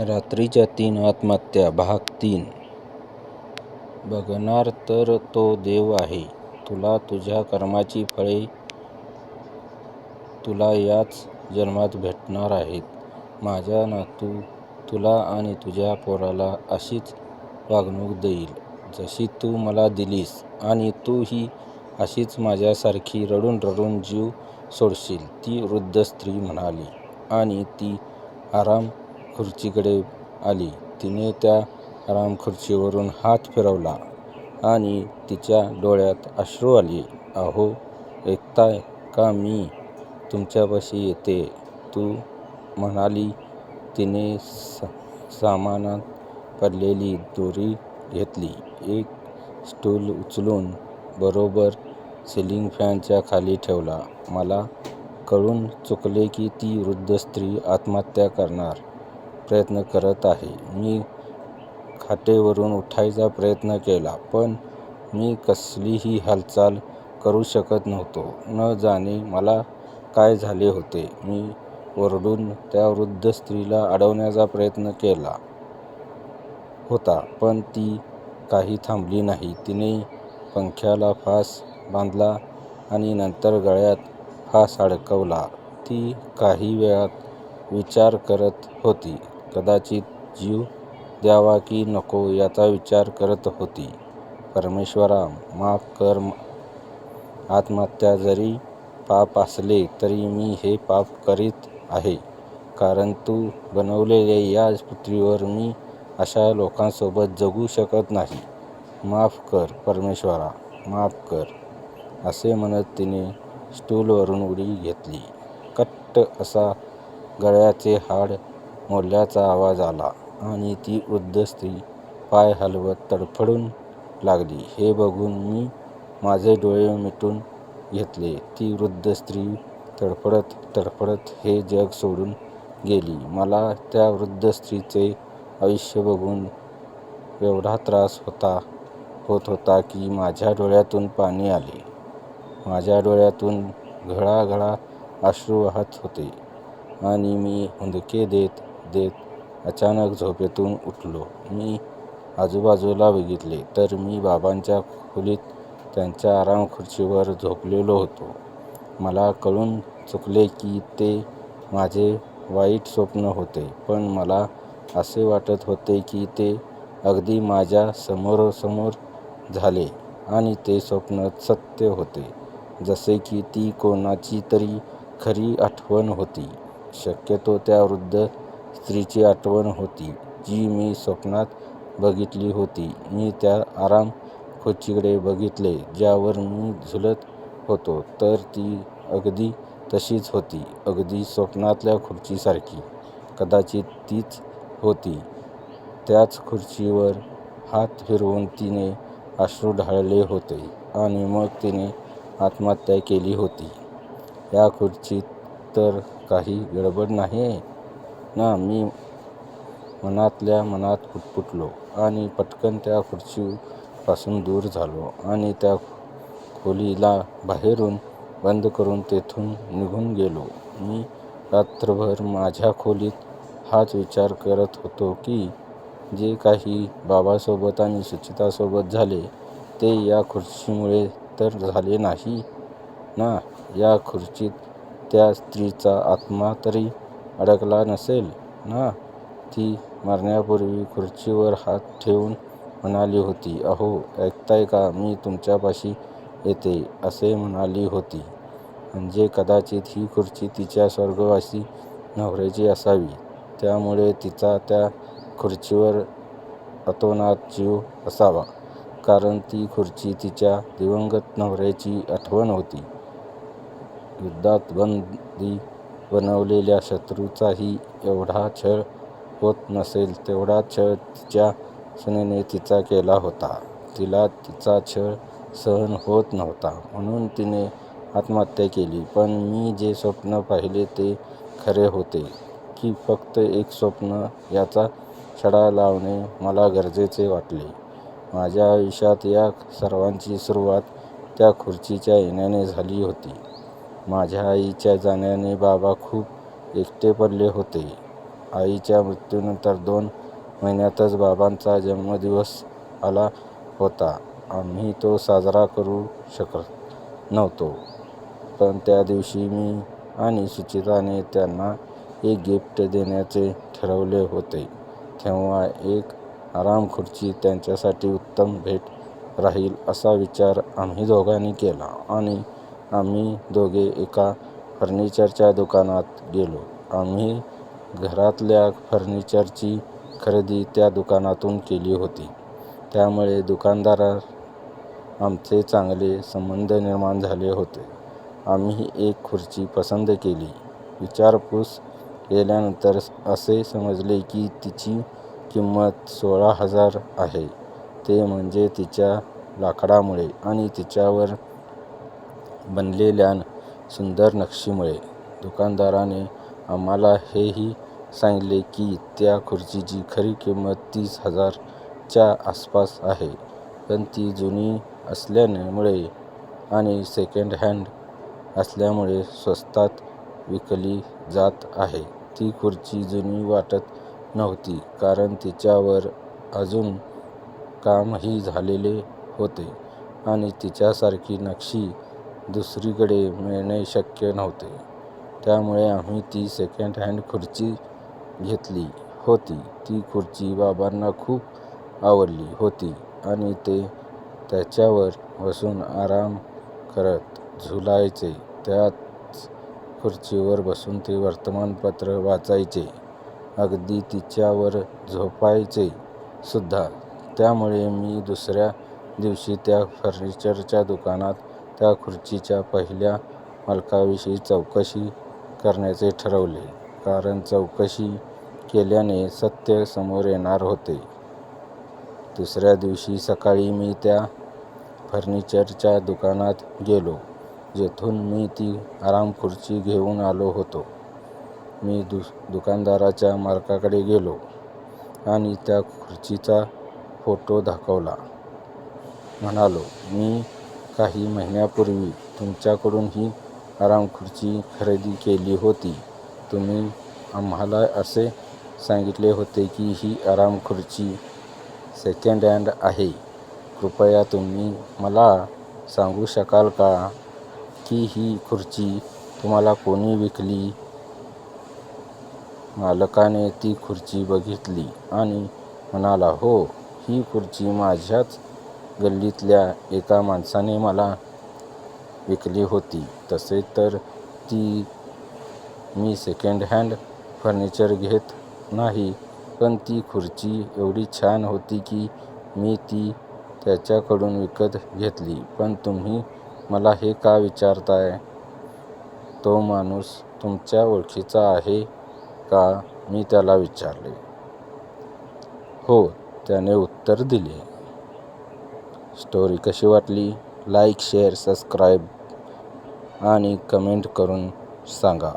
रात्रीच्या तीन आत्महत्या भाग तीन बघणार तर तो देव आहे. तुला तुझ्या कर्माची फळे तुला याच जन्मात भेटणार आहेत. माझा नातू तुला आणि तुझ्या पोराला अशीच वागणूक देईल जशी तू मला दिलीस आणि तू ही अशीच माझ्यासारखी रडून रडून जीव सोडशील ती वृद्ध स्त्री म्हणाली आणि ती आराम खुर्चीकडे आली. तिने त्या राम खुर्चीवरून हात फिरवला आणि तिच्या डोळ्यात अश्रू आले. अहो ऐकताय का मी तुमच्यापाशी येते तू म्हणाली. तिने सामानात पडलेली दोरी घेतली. एक स्टूल उचलून बरोबर सिलिंग फॅनच्या खाली ठेवला. मला कळून चुकले की ती वृद्ध स्त्री आत्महत्या करणार प्रयत्न करत आहे. मी खाटेवरून उठायचा प्रयत्न केला पण मी कसलीही हालचाल करू शकत नव्हतो. न जाणे मला काय झाले होते. मी ओरडून त्या वृद्ध स्त्रीला अडवण्याचा प्रयत्न केला होता पण ती काही थांबली नाही. तिने पंख्याला फास बांधला आणि नंतर गळ्यात फास अडकवला. ती काही वेळात विचार करत होती. कदाचित जीव द्यावा की नको याचा विचार करत होती. परमेश्वरा माफ कर आत्महत्या जरी पाप असले तरी मी हे पाप करीत आहे कारण तू बनवलेल्या या पृथ्वीवर मी अशा लोकांसोबत जगू शकत नाही. माफ कर परमेश्वरा माफ कर. असे म्हणत तिने स्टूलवरून उडी घेतली. कट्ट असा गळ्याचे हाड मोडल्याचा आवाज आला आणि ती वृद्ध स्त्री पाय हलवत तडफडून लागली. हे बघून मी माझे डोळे मिटून घेतले. ती वृद्ध स्त्री तडफडत तडफडत हे जग सोडून गेली. मला त्या वृद्ध स्त्रीचे आयुष्य बघून एवढा त्रास होता होत होता की माझ्या डोळ्यातून पाणी आले. माझ्या डोळ्यातून घळाघळा अश्रू वाहत होते आणि मी हुंदके देत देत अचानक झोपेतून उठलो. मी आजूबाजूला बघितले तर मी बाबांच्या खोलीत त्यांच्या आराम खुर्चीवर झोपलेलो होतो. मला कळून चुकले की ते माझे वाईट स्वप्न होते पण मला असे वाटत होते की ते अगदी माझ्या समोरासमोर झाले आणि ते स्वप्न सत्य होते. जसे की ती कोणाची तरी खरी आठवण होती. शक्यतो त्या वृद्ध स्त्रीची आठवण होती जी मी स्वप्नात बघितली होती. मी त्या आराम खुर्चीकडे बघितले ज्यावर मी झुलत होतो तर ती अगदी तशीच होती. अगदी स्वप्नातल्या खुर्चीसारखी. कदाचित तीच होती. त्याच खुर्चीवर हात फिरवून तिने अश्रू ढाळले होते आणि मग तिने आत्महत्या केली होती. या खुर्चीत तर काही गडबड नाहीये ना मी मनातल्या मनात पुटपुटलो आणि पटकन त्या खुर्चीपासून दूर झालो आणि त्या खोलीला बाहेरून बंद करून तेथून निघून गेलो. मी रात्रभर माझ्या खोलीत हाच विचार करत होतो की जे काही बाबासोबत आणि सुचितासोबत झाले ते या खुर्चीमुळे तर झाले नाही ना? या खुर्चीत त्या स्त्रीचा आत्मा तरी अडकला नसेल ना? ती मरण्यापूर्वी खुर्चीवर हात ठेवून म्हणाली होती, अहो ऐकताय का मी तुमच्यापाशी येते असे म्हणाली होती. म्हणजे कदाचित ही खुर्ची तिच्या स्वर्गवासी नवऱ्याची असावी. त्यामुळे तिचा त्या खुर्चीवर अतोनात जीव असावा. कारण ती खुर्ची तिच्या दिवंगत नवऱ्याची आठवण होती. युद्धात बंदी बनवलेल्या शत्रूचाही एवढा छळ होत नसेल तेवढा छळ तिच्या सुनेने तिचा केला होता. तिला तिचा छळ सहन होत नव्हता म्हणून तिने आत्महत्या केली. पण मी जे स्वप्न पाहिले ते खरे होते की फक्त एक स्वप्न याचा छडा लावणे मला गरजेचे वाटले. माझ्या आयुष्यात या सर्वांची सुरुवात त्या खुर्चीच्या येण्याने झाली होती. माझ्या आईच्या जाण्याने बाबा खूप एकटे पडले होते. आईच्या मृत्यूनंतर दोन महिन्यातच बाबांचा जन्मदिवस आला होता. आम्ही तो साजरा करू शकत नव्हतो. पण त्या दिवशी मी आणि सुचिताने त्यांना एक गिफ्ट देण्याचे ठरवले होते. तेव्हा एक आराम खुर्ची त्यांच्यासाठी उत्तम भेट राहील असा विचार आम्ही दोघांनी केला आणि आम्ही दोघे एका फर्निचरच्या दुकानात गेलो. आम्ही घरातल्या फर्निचरची खरेदी त्या दुकानातून केली होती. त्यामुळे दुकानदारा आमचे चांगले संबंध निर्माण झाले होते. आम्ही एक खुर्ची पसंत केली. विचारपूस केल्यानंतर असे समजले की तिची किंमत सोळा हजार आहे. ते म्हणजे तिच्या लाकडामुळे आणि तिच्यावर बनलेल्या सुंदर नक्षीमुळे. दुकानदाराने आम्हाला हेही सांगितले की त्या खुर्चीची खरी किंमत तीस हजारच्या आसपास आहे. पण ती जुनी असल्यामुळे आणि सेकंड हँड असल्यामुळे स्वस्तात विकली जात आहे. ती खुर्ची जुनी वाटत नव्हती कारण तिच्यावर अजून कामही झालेले होते आणि तिच्यासारखी नक्षी दुसरीकडे मिळणे शक्य नव्हते. त्यामुळे आम्ही ती सेकंड हँड खुर्ची घेतली होती. ती खुर्ची बाबांना खूप आवडली होती आणि ते त्याच्यावर बसून आराम करत झुलायचे. त्याच खुर्चीवर बसून ते वर्तमानपत्र वाचायचे. अगदी तिच्यावर झोपायचे सुद्धा. त्यामुळे मी दुसऱ्या दिवशी त्या फर्निचरच्या दुकानात त्या खुर्चीच्या पहिल्या मालकाविषयी चौकशी करण्याचे ठरवले. कारण चौकशी केल्याने सत्य समोर येणार होते. दुसऱ्या दिवशी सकाळी मी त्या फर्निचरच्या दुकानात गेलो जेथून मी ती आराम खुर्ची घेऊन आलो होतो. मी दुकानदाराच्या मालकाकडे गेलो आणि त्या खुर्चीचा फोटो दाखवला. म्हणालो, मी काही महिन्यापूर्वी तुमच्याकडून ही आरामखुर्ची खरेदी केली होती. तुम्ही आम्हाला असे सांगितले होते की ही आरामखुर्ची सेकंड हँड आहे. कृपया तुम्ही मला सांगू शकाल का की ही खुर्ची तुम्हाला कोणी विकली? मालकाने ती खुर्ची बघितली आणि म्हणाला हो, ही खुर्ची माझ्याच गल्लीतल्या एका माणसाने मला विकली होती. तसे तर ती मी सेकंड हँड फर्निचर घेत नाही, पण ती खुर्ची एवढी छान होती की मी ती त्याच्याकडून विकत घेतली. पण तुम्ही मला हे का विचारताय? तो माणूस तुमच्या ओळखीचा आहे का मी त्याला विचारले. हो, त्याने उत्तर दिले. स्टोरी कशी वाटली? लाईक, शेअर, सबस्क्राईब आणि कमेंट करून सांगा.